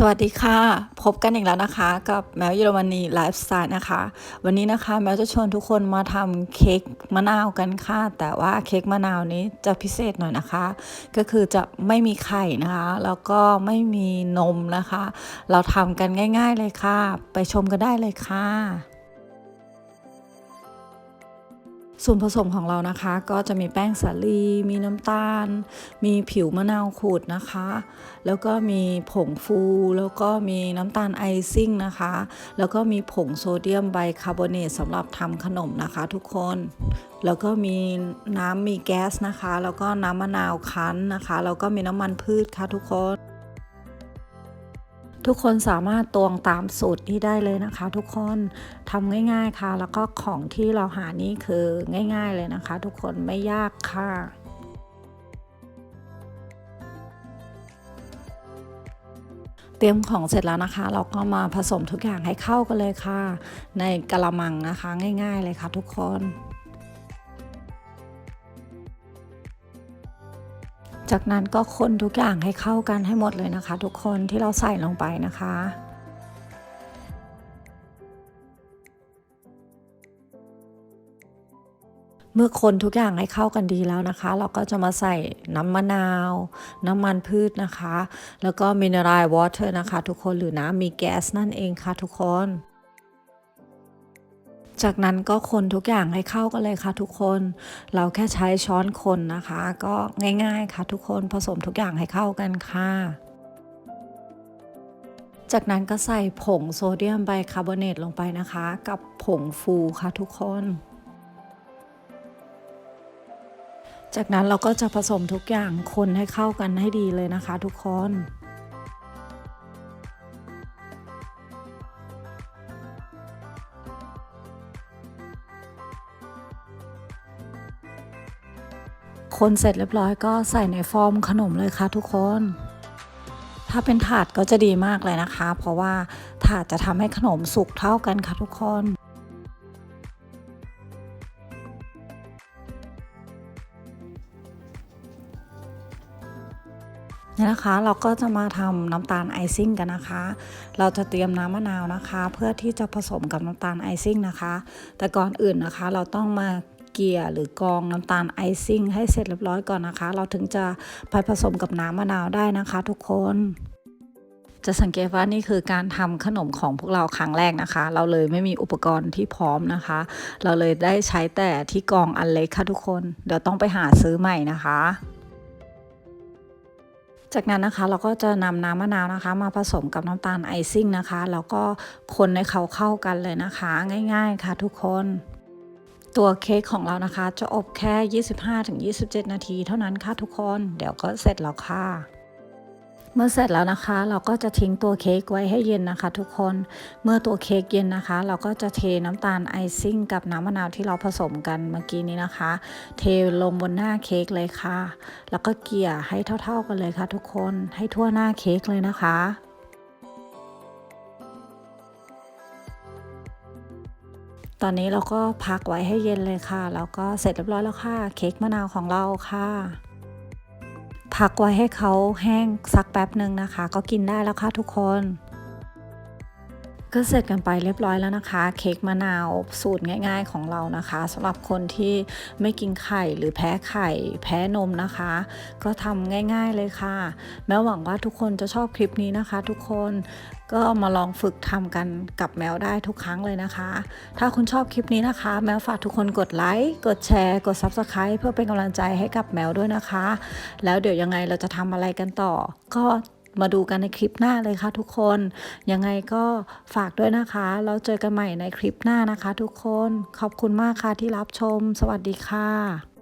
สวัสดีค่ะ พบกันอีกแล้วนะคะ กับแมวเยอรมนีไลฟ์สไตล์นะคะ วันนี้นะคะแมวจะชวนทุกคนมาทำเค้กมะนาวกันค่ะ แต่ว่าเค้กมะนาวนี้จะพิเศษหน่อยนะคะ ก็คือจะไม่มีไข่นะคะ แล้วก็ไม่มีนมนะคะ เราทำกันง่าย ๆเลยค่ะ ไปชมกันได้เลยค่ะ ส่วนผสมของเรานะคะ ก็จะมีแป้งสาลี มีน้ำตาล มีผิวมะนาวขูดนะคะ แล้วก็มีผงฟู แล้วก็มีน้ำตาลไอซิ่งนะคะ แล้วก็มีผงโซเดียมไบคาร์บอเนตสำหรับทำขนมนะคะทุกคน แล้วก็มีน้ำมีแก๊สนะคะ แล้วก็น้ำมะนาวคั้นนะคะ แล้วก็มีน้ำมันพืชค่ะทุกคน ทุกคนสามารถตวงตามสูตรที่ได้เลยนะคะ ทุกคนทำง่าย ๆค่ะ แล้วก็ของที่เราหานี่คือง่าย ๆเลยนะคะ ทุกคนไม่ยากค่ะเตรียมของเสร็จแล้วนะคะ เราก็มาผสมทุกอย่างให้เข้ากันเลยค่ะ ในกระมังนะคะ ง่าย ๆ เลยค่ะทุกคน จากนั้นก็คนทุกอย่างให้เข้ากันให้หมดเลยนะคะ ทุกคนที่เราใส่ลงไปนะคะเมื่อคนทุกอย่างให้เข้ากันดีแล้วนะคะ เราก็จะมาใส่น้ำมะนาว น้ำมันพืชนะคะ แล้วก็มินเนอรัลวอเตอร์นะคะ ทุกคนหรือน้ำมีแก๊สนั่นเองค่ะทุกคน จากนั้นก็คนทุกอย่างให้เข้ากันเลยค่ะทุกคน เราแค่ใช้ช้อนคนนะคะ ก็ง่าย ๆค่ะทุกคนผสมทุกอย่างให้เข้ากันค่ะจากนั้นก็ใส่ผงโซเดียมไบคาร์บอเนตลงไปนะคะ กับผงฟูค่ะทุกคน จากนั้นเราก็จะผสมทุกอย่างคนให้เข้ากันให้ดีเลยนะคะทุกคน คนเสร็จเรียบร้อยก็ใส่ในฟอร์มขนมเลยค่ะทุกคน ถ้าเป็นถาดก็จะดีมากเลยนะคะ เพราะว่าถาดจะทำให้ขนมสุกเท่ากันค่ะทุกคนนี่นะคะเราก็จะมาทำน้ำตาลไอซิ่งกันนะคะ เราจะเตรียมน้ำมะนาวนะคะ เพื่อที่จะผสมกับน้ำตาลไอซิ่งนะคะ แต่ก่อนอื่นนะคะ เราต้องมา เกลี่ยหรือกองน้ำตาลไอซิ่งให้เสร็จเรียบร้อยก่อนนะคะ เราถึงจะไปผสมกับน้ำมะนาวได้นะคะทุกคนจะสังเกตว่านี่คือการทำขนมของพวกเราครั้งแรกนะคะ เราเลยไม่มีอุปกรณ์ที่พร้อมนะคะ เราเลยได้ใช้แต่ที่กองอันเล็กค่ะทุกคน เดี๋ยวต้องไปหาซื้อใหม่นะคะ จากนั้นนะคะเราก็จะนำน้ำมะนาวนะคะ มาผสมกับน้ำตาลไอซิ่งนะคะ แล้วก็คนให้เขาเข้ากันเลยนะคะ ง่าย ๆค่ะทุกคน ตัวเค้กของเรานะคะ จะอบแค่ 25-27 นาทีเท่านั้นค่ะทุกคน เดี๋ยวก็เสร็จแล้วค่ะเมื่อเสร็จแล้วนะคะ เราก็จะทิ้งตัวเค้กไว้ให้เย็นนะคะ ทุกคนเมื่อตัวเค้กเย็นนะคะ เราก็จะเทน้ำตาลไอซิ่งกับน้ำมะนาวที่เราผสมกันเมื่อกี้นี้นะคะ เทลงบนหน้าเค้กเลยค่ะ แล้วก็เกลี่ยให้เท่า ๆกันเลยค่ะ ทุกคนให้ทั่วหน้าเค้กเลยนะคะ ตอนนี้เราก็พักไว้ให้เย็นเลยค่ะ แล้วก็เสร็จเรียบร้อยแล้วค่ะ เค้กมะนาวของเราค่ะ พักไว้ให้เขาแห้งสักแป๊บหนึ่งนะคะ ก็กินได้แล้วค่ะทุกคน ก็เสร็จกันไปเรียบร้อยแล้วนะคะ เค้กมะนาวสูตรง่าย ๆ ของเรานะคะสำหรับคนที่ไม่กินไข่หรือแพ้ไข่ แพ้นมนะคะ ก็ทำง่าย ๆเลยค่ะ แม้หวังว่าทุกคนจะชอบคลิปนี้นะคะ ทุกคนก็มาลองฝึกทำกันกับแมวได้ทุกครั้งเลยนะคะ ถ้าคุณชอบคลิปนี้นะคะ แมวฝากทุกคนกดไลค์กดแชร์กด Subscribe เพื่อเป็นกำลังใจให้กับแมวด้วยนะคะ แล้วเดี๋ยวยังไงเราจะทำอะไรกันต่อ ก็ มาดูกันในคลิปหน้าเลยค่ะทุกคน ยังไงก็ฝากด้วยนะคะเราเจอกันใหม่ในคลิปหน้านะคะ ทุกคน ขอบคุณมากค่ะที่รับชม สวัสดีค่ะ